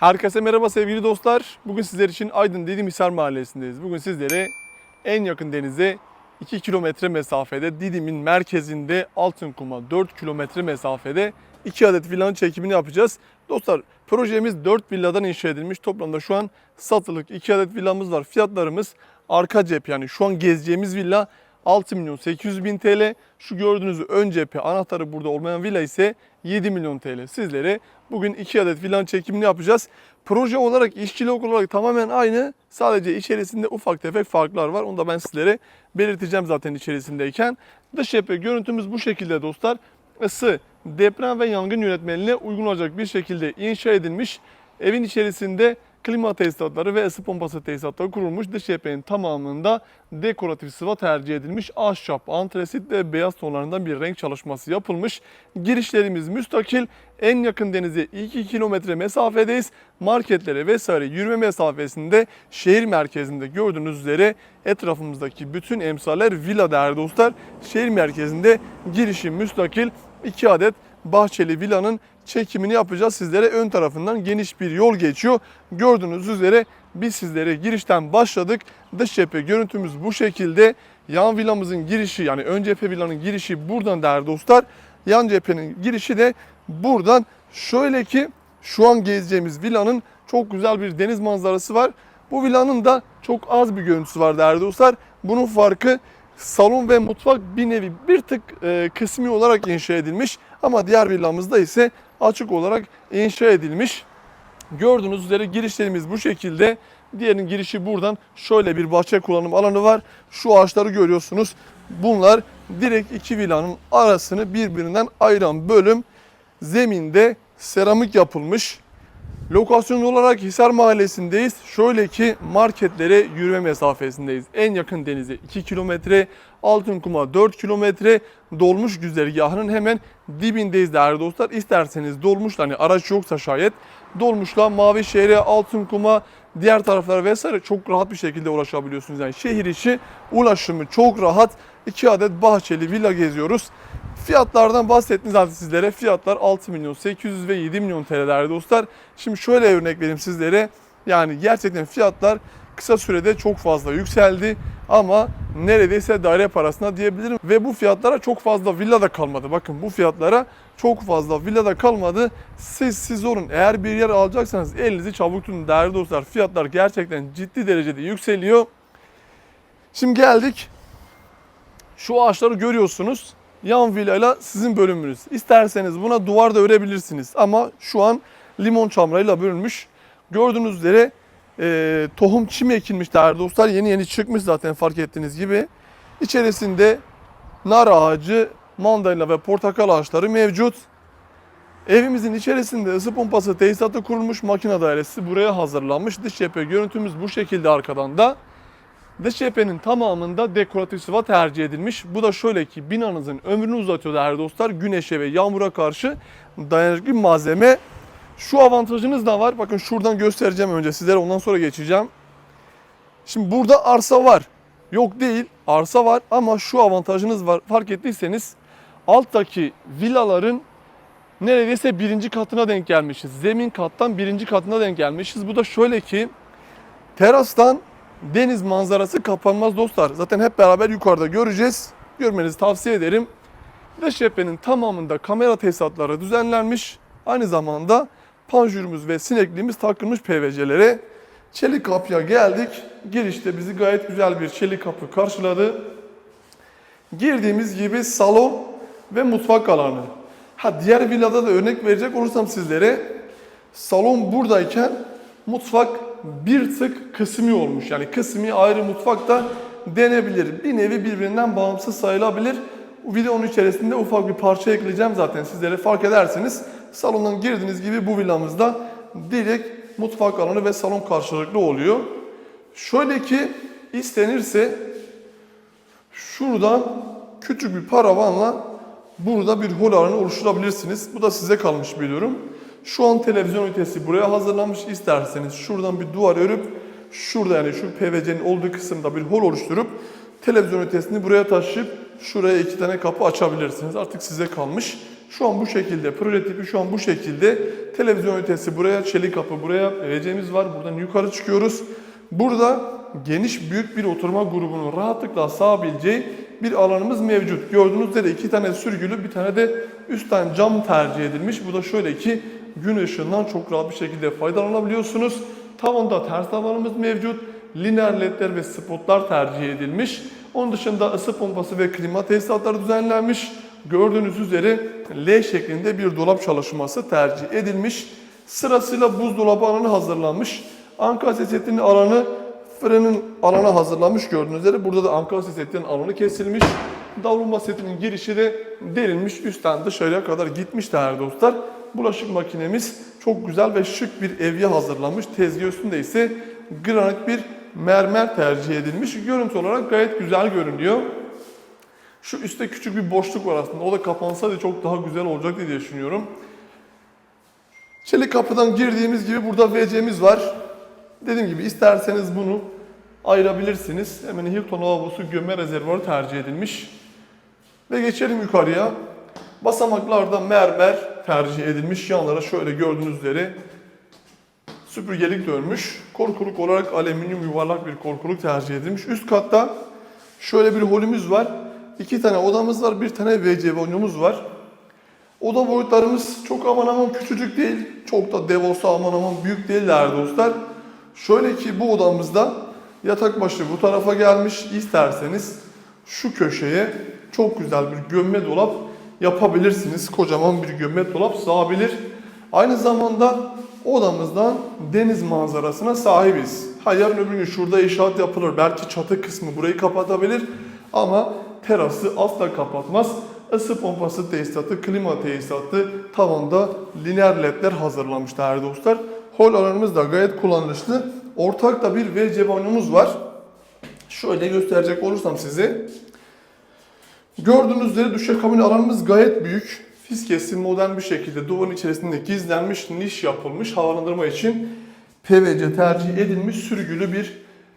Herkese merhaba sevgili dostlar. Bugün sizler için Aydın Didim Hisar Mahallesi'ndeyiz. Bugün sizlere en yakın denize 2 kilometre mesafede Didim'in merkezinde Altınkum'a 4 kilometre mesafede 2 adet villanın çekimini yapacağız. Dostlar projemiz 4 villadan inşa edilmiş. Toplamda şu an satılık 2 adet villamız var. Fiyatlarımız arka cep yani şu an gezeceğimiz villa 6 milyon 800 bin TL. Şu gördüğünüz ön cephe anahtarı burada olmayan villa ise 7 milyon TL. Sizlere bugün 2 adet villanın çekimini yapacağız. Proje olarak, işçilik olarak tamamen aynı. Sadece içerisinde ufak tefek farklar var. Onu da ben sizlere belirteceğim zaten içerisindeyken. Dış cephe görüntümüz bu şekilde dostlar. Isı, deprem ve yangın yönetmeliğine uygun olacak bir şekilde inşa edilmiş. Evin içerisinde klima tesisatları ve ısı pompası tesisatları kurulmuş. Dış cephenin tamamında dekoratif sıva tercih edilmiş. Ahşap, antresit ve beyaz tonlarından bir renk çalışması yapılmış. Girişlerimiz müstakil. En yakın denize 2 kilometre mesafedeyiz. Marketlere vesaire yürüme mesafesinde şehir merkezinde gördüğünüz üzere etrafımızdaki bütün emsaller villa değerli dostlar. Şehir merkezinde girişi müstakil 2 adet bahçeli villanın çekimini yapacağız sizlere. Ön tarafından geniş bir yol geçiyor. Gördüğünüz üzere biz sizlere girişten başladık. Dış cephe görüntümüz bu şekilde. Yan villamızın girişi yani ön cephe villanın girişi buradan değerli dostlar. Yan cephenin girişi de buradan. Şöyle ki şu an gezeceğimiz villanın çok güzel bir deniz manzarası var. Bu villanın da çok az bir görüntüsü var değerli dostlar. Bunun farkı salon ve mutfak bir nevi bir tık e, kısmi olarak inşa edilmiş. Ama diğer villamızda ise açık olarak inşa edilmiş. Gördüğünüz üzere girişlerimiz bu şekilde. Diğerinin girişi buradan şöyle bir bahçe kullanım alanı var. Şu ağaçları görüyorsunuz. Bunlar direkt iki villanın arasını birbirinden ayıran bölüm. Zeminde seramik yapılmış. Lokasyon olarak Hisar Mahallesi'ndeyiz. Şöyle ki marketlere yürüme mesafesindeyiz. En yakın denize 2 kilometre, Altınkum'a 4 kilometre, dolmuş güzergahının hemen dibindeyiz değerli dostlar. İsterseniz dolmuşla hani araç yoksa şayet dolmuşla Mavişehir'e, Altınkum'a, diğer taraflara vesaire çok rahat bir şekilde ulaşabiliyorsunuz. Yani şehir içi ulaşımı çok rahat. 2 adet bahçeli villa geziyoruz. Fiyatlardan bahsettim zaten sizlere. Fiyatlar 6 milyon 800 ve 7 milyon TL değerli dostlar. Şimdi şöyle örnek vereyim sizlere. Yani gerçekten fiyatlar kısa sürede çok fazla yükseldi ama neredeyse daire parasına diyebilirim. Ve bu fiyatlara çok fazla villa da kalmadı. Bakın bu fiyatlara çok fazla villa da kalmadı. Siz siz olun. Eğer bir yer alacaksanız elinizi çabuk tutun değerli dostlar. Fiyatlar gerçekten ciddi derecede yükseliyor. Şimdi geldik. Şu ağaçları görüyorsunuz yan villayla sizin bölümünüz. İsterseniz buna duvar da örebilirsiniz ama şu an limon çamrayla bölünmüş. Gördüğünüz üzere e, tohum çim ekilmiş değerli dostlar. Yeni yeni çıkmış zaten fark ettiğiniz gibi. İçerisinde nar ağacı, mandalina ve portakal ağaçları mevcut. Evimizin içerisinde ısı pompası tesisatı kurulmuş makine dairesi buraya hazırlanmış. Dış cephe görüntümüz bu şekilde arkadan da. Dış cephenin tamamında dekoratif sıva tercih edilmiş. Bu da şöyle ki binanızın ömrünü uzatıyor değerli dostlar. Güneşe ve yağmura karşı dayanıklı bir malzeme. Şu avantajınız da var. Bakın şuradan göstereceğim önce sizlere ondan sonra geçeceğim. Şimdi burada arsa var. Yok değil arsa var ama şu avantajınız var. Fark ettiyseniz alttaki villaların neredeyse birinci katına denk gelmişiz. Zemin kattan birinci katına denk gelmişiz. Bu da şöyle ki terastan deniz manzarası kapanmaz dostlar. Zaten hep beraber yukarıda göreceğiz. Görmenizi tavsiye ederim. Dış cephenin tamamında kamera tesisatları düzenlenmiş. Aynı zamanda panjurumuz ve sinekliğimiz takılmış PVC'lere. Çelik kapıya geldik. Girişte bizi gayet güzel bir çelik kapı karşıladı. Girdiğimiz gibi salon ve mutfak alanı. Ha diğer villada da örnek verecek olursam sizlere salon buradayken mutfak bir tık kısmi olmuş. Yani kısmi ayrı mutfak da denebilir. Bir nevi birbirinden bağımsız sayılabilir. Videonun içerisinde ufak bir parça ekleyeceğim zaten sizlere fark edersiniz. Salondan girdiğiniz gibi bu villamızda direkt mutfak alanı ve salon karşılıklı oluyor. Şöyle ki istenirse şuradan küçük bir paravanla burada bir hol alanı oluşturabilirsiniz. Bu da size kalmış bir durum. Şu an televizyon ünitesi buraya hazırlanmış. İsterseniz şuradan bir duvar örüp şurada yani şu PVC'nin olduğu kısımda bir hol oluşturup televizyon ünitesini buraya taşıyıp şuraya iki tane kapı açabilirsiniz. Artık size kalmış. Şu an bu şekilde, proje tipi şu an bu şekilde. Televizyon ünitesi buraya, çelik kapı buraya, WC'miz var. Buradan yukarı çıkıyoruz. Burada geniş büyük bir oturma grubunun rahatlıkla sığabileceği bir alanımız mevcut. Gördüğünüz üzere iki tane sürgülü, bir tane de üstten cam tercih edilmiş. Bu da şöyle ki gün ışığından çok rahat bir şekilde faydalanabiliyorsunuz. Tavanda ters tavanımız mevcut. Lineer ledler ve spotlar tercih edilmiş. Onun dışında ısı pompası ve klima tesisatları düzenlenmiş. Gördüğünüz üzere L şeklinde bir dolap çalışması tercih edilmiş. Sırasıyla buzdolabı alanı hazırlanmış. Ankara setinin alanı frenin alanı hazırlanmış gördüğünüz üzere. Burada da Ankara setinin alanı kesilmiş. Davulma setinin girişi de delinmiş. Üstten dışarıya kadar gitmiş değerli dostlar. Bulaşık makinemiz çok güzel ve şık bir evye hazırlanmış. Tezgah üstünde ise granit bir mermer tercih edilmiş. Görüntü olarak gayet güzel görünüyor. Şu üstte küçük bir boşluk var aslında. O da kapansaydı çok daha güzel olacaktı diye düşünüyorum. Çelik kapıdan girdiğimiz gibi burada WC'miz var. Dediğim gibi isterseniz bunu ayırabilirsiniz. Hemen Hilton lavabosu gömme rezervuarı tercih edilmiş. Ve geçelim yukarıya. Basamaklarda mermer tercih edilmiş. Yanlara şöyle gördüğünüz üzere süpürgelik dönmüş. Korkuluk olarak alüminyum yuvarlak bir korkuluk tercih edilmiş. Üst katta şöyle bir holümüz var. İki tane odamız var, bir tane WC banyomuz var. Oda boyutlarımız çok aman aman küçücük değil. Çok da dev olsa aman aman büyük değil değerli dostlar. Şöyle ki bu odamızda yatak başı bu tarafa gelmiş. İsterseniz şu köşeye çok güzel bir gömme dolap yapabilirsiniz. Kocaman bir gömme dolap sığabilir. Aynı zamanda odamızdan deniz manzarasına sahibiz. Ha yarın öbür gün şurada inşaat yapılır. Belki çatı kısmı burayı kapatabilir. Ama terası asla kapatmaz. Isı pompası tesisatı, klima tesisatı, tavanda lineer ledler hazırlamış değerli dostlar. Hol alanımız da gayet kullanışlı. Ortak da bir WC banyomuz var. Şöyle gösterecek olursam size. Gördüğünüz üzere duşakabin alanımız gayet büyük. Fiskesi modern bir şekilde duvarın içerisinde gizlenmiş, niş yapılmış havalandırma için PVC tercih edilmiş sürgülü bir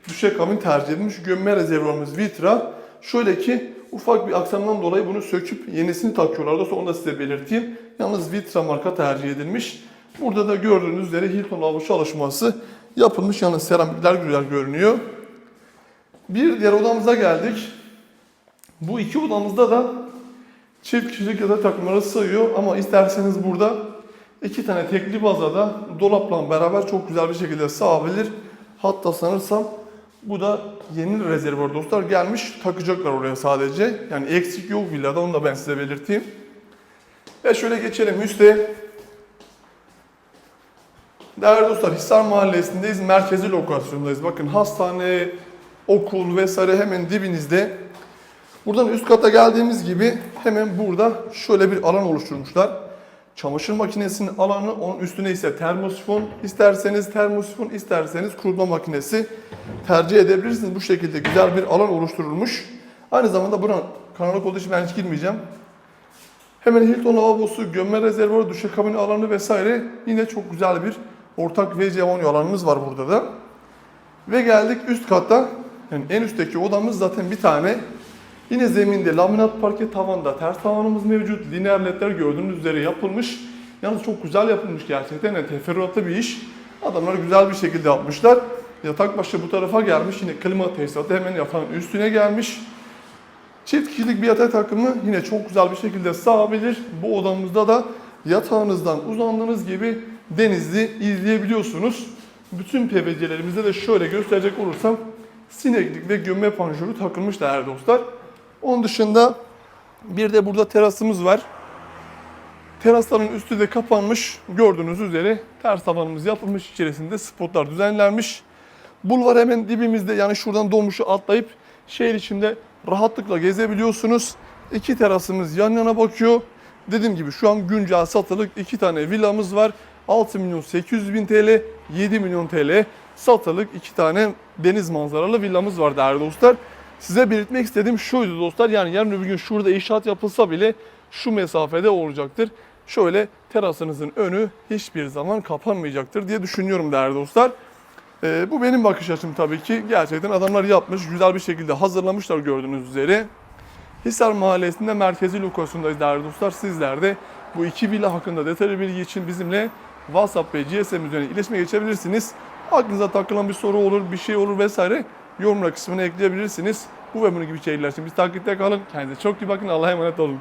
duşakabin tercih edilmiş. Gömme rezervuarımız Vitra. Şöyle ki ufak bir aksamdan dolayı bunu söküp yenisini takıyorlar. Dostlar onu da size belirteyim. Yalnız Vitra marka tercih edilmiş. Burada da gördüğünüz üzere Hilton lavabo çalışması yapılmış. Yalnız seramikler güzel görünüyor. Bir diğer odamıza geldik. Bu iki odamızda da çift kişilik yatak takımları sığıyor ama isterseniz burada iki tane tekli bazada dolapla beraber çok güzel bir şekilde sığabilir. Hatta sanırsam bu da yeni rezervuar dostlar gelmiş takacaklar oraya sadece. Yani eksik yok villada onu da ben size belirteyim. Ve şöyle geçelim üste. Değerli dostlar Hisar Mahallesi'ndeyiz. Merkezi lokasyondayız. Bakın hastane, okul vesaire hemen dibinizde. Buradan üst kata geldiğimiz gibi hemen burada şöyle bir alan oluşturmuşlar. Çamaşır makinesinin alanı, onun üstüne ise termosifon. İsterseniz termosifon, isterseniz kurutma makinesi tercih edebilirsiniz. Bu şekilde güzel bir alan oluşturulmuş. Aynı zamanda buranın karanlık olduğu için ben hiç girmeyeceğim. Hemen Hilton lavabosu, gömme rezervuarı, duşakabin alanı vesaire yine çok güzel bir ortak WC banyo alanımız var burada da. Ve geldik üst katta. Yani en üstteki odamız zaten bir tane. Yine zeminde laminat parke tavanda ters tavanımız mevcut. Lineer ledler gördüğünüz üzere yapılmış. Yalnız çok güzel yapılmış gerçekten. Yani teferruatlı bir iş. Adamlar güzel bir şekilde yapmışlar. Yatak başı bu tarafa gelmiş. Yine klima tesisatı hemen yatağın üstüne gelmiş. Çift kişilik bir yatak takımı yine çok güzel bir şekilde sığabilir. Bu odamızda da yatağınızdan uzandığınız gibi denizi izleyebiliyorsunuz. Bütün PVC'lerimizde de şöyle gösterecek olursam sineklik ve gömme panjuru takılmış değerli dostlar. Onun dışında bir de burada terasımız var. Terasların üstü de kapanmış. Gördüğünüz üzere ters tavanımız yapılmış. İçerisinde spotlar düzenlenmiş. Bulvar hemen dibimizde yani şuradan dolmuşu atlayıp şehir içinde rahatlıkla gezebiliyorsunuz. İki terasımız yan yana bakıyor. Dediğim gibi şu an güncel satılık iki tane villamız var. 6 milyon 800 bin TL, 7 milyon TL satılık iki tane deniz manzaralı villamız var değerli dostlar. Size belirtmek istediğim şuydu dostlar. Yani yarın öbür gün şurada inşaat yapılsa bile şu mesafede olacaktır. Şöyle terasınızın önü hiçbir zaman kapanmayacaktır diye düşünüyorum değerli dostlar. Ee, bu benim bakış açım tabii ki. Gerçekten adamlar yapmış, güzel bir şekilde hazırlamışlar gördüğünüz üzere. Hisar Mahallesi'nde merkezi lokasyondayız değerli dostlar. Sizler de Bu iki villa hakkında detaylı bilgi için bizimle WhatsApp ve GSM üzerinden iletişime geçebilirsiniz. Aklınıza takılan bir soru olur, bir şey olur vesaire yorumlar kısmına ekleyebilirsiniz. Bu ve bunun gibi içerikler için biz takipte kalın. Kendinize çok iyi bakın. Allah'a emanet olun.